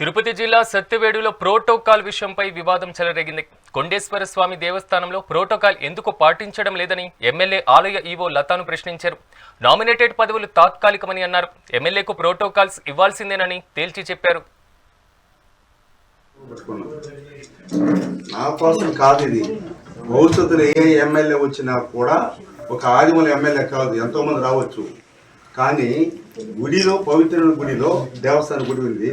తిరుపతి జిల్లా సత్యవేడులో ప్రోటోకాల్ విషయంపై వివాదం చెలరేగింది. కొండేశ్వర స్వామి దేవస్థానంలో ప్రోటోకాల్ ఎందుకు పాటించడం లేదని ఎమ్మెల్యే ఆలయ ఈవో లతాను ప్రశ్నించారు. నామినేటెడ్ పదవులు తాత్కాలికమని అన్నారు. ఎమ్మెల్యేకు ప్రోటోకాల్స్ ఇవ్వాల్సిందేనని తేల్చి చెప్పారు. నా కోసం కాదు ఇది. భవిష్యత్తులో ఏ ఎమ్మెల్యే వచ్చినా కూడా ఒక ఆదిమూల ఎమ్మెల్యే కాదు. రావచ్చు. కానీ గుడిలో పవిత్రమైన గుడిలో దేవస్థానం గుడి ఉంది.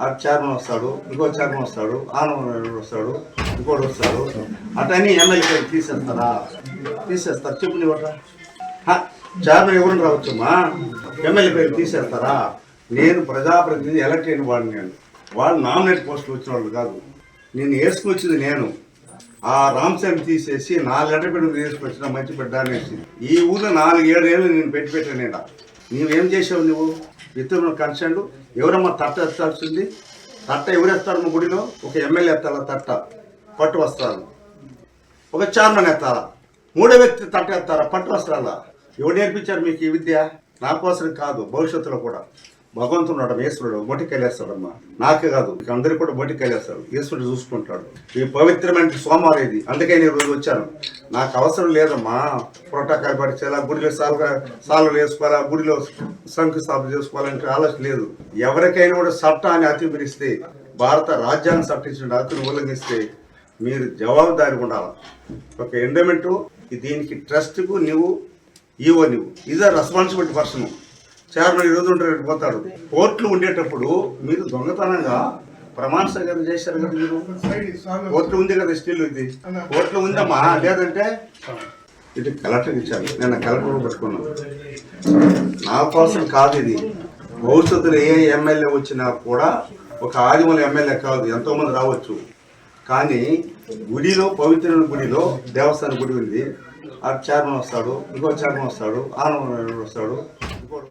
అటు చైర్మన్ వస్తాడు ఇంకో చైర్మన్ వస్తాడు ఆనంద వస్తాడు ఇంకోటి వస్తాడు. అటని ఎమ్మెల్యే ఇక్కడ తీసేస్తారా? తీసేస్తారు చెప్పు నీ ఒకట చైర్మన్ ఎవరు రావచ్చమ్మా? ఎమ్మెల్యే పేరు తీసేస్తారా? నేను ప్రజాప్రతినిధి ఎలక్ట్ అయిన వాడిని నేను. వాళ్ళు నామినేట్ పోస్టులు వచ్చిన వాళ్ళు కాదు. నేను వేసుకొచ్చింది నేను. ఆ రామస్వామి తీసేసి నా లెటర్ పెట్టి తీసుకొచ్చిన మంచి బిడ్డ అనేసి ఈ ఊళ్ళో నాలుగు ఏడు ఏళ్ళు నేను పెట్టి పెట్టాను నేను. నీవేం చేసావు నువ్వు? ఇతరుల కన్సర్న్ ఎవరమ్మా తట్ట ఎత్తాల్సింది తట్ట ఎవరు మా గుడిలో? ఒక ఎమ్మెల్యే ఎత్తాలా తట్ట? పట్టు వస్త్రాలు. ఒక చైర్మన్ ఎత్తారా మూడో వ్యక్తి తట్ట ఎత్తారా పట్టు వస్త్రాలా? ఎవరు నేర్పించారు మీకు ఈ విద్య? నా కోసం కాదు భవిష్యత్తులో కూడా. భగవంతుడు ఉన్నాడు ఈశ్వరుడు బొట్టి నాకే కాదు ఇక అందరికి కూడా బొట్టి ఈశ్వరుడు చూసుకుంటాడు. ఈ పవిత్రమైన సోమవారం ఇది. అందుకే నేను రోజు వచ్చాను. నాకు అవసరం లేదమ్మా. ప్రోటోకాల్ పడిచేలా గుడిలో సాలుగా సాలు వేసుకోవాలా గుడిలో శంకుస్థాపన చేసుకోవాలంటే ఆలోచన లేదు. ఎవరికైనా కూడా చట్టాన్ని అతిమిరిస్తే భారత రాజ్యాంగం చట్టించిన హక్కును ఉల్లంఘిస్తే మీరు జవాబుదారి ఉండాలి? ఒక ఎండమెంటు దీనికి ట్రస్ట్కు నువ్వు ఈవో నువ్వు. Is a responsibility person chairman ఈరోజు ఉంటారు పోతాడు కోర్టులు ఉండేటప్పుడు మీరు దొంగతనంగా ప్రమాణ స్వీకారం చేశారు కదా మీరు? కోర్టులో ఉంది కదా స్టిల్ ఇది. కోర్టులు ఉందమ్మా? లేదంటే ఇది కలెక్టర్ ఇచ్చాను నేను కలెక్టర్ పెట్టుకున్నాను. నా కోసం కాదు ఇది. భవిష్యత్తులో ఏ ఎమ్మెల్యే వచ్చినా కూడా ఒక ఆదిమూల ఎమ్మెల్యే కాదు. ఎంతోమంది రావచ్చు. కానీ గుడిలో పవిత్రమైన గుడిలో దేవస్థానం గుడి ఉంది. ఆ చైర్మన్ వస్తాడు ఇంకో చైర్మన్ వస్తాడు ఆనంద వస్తాడు.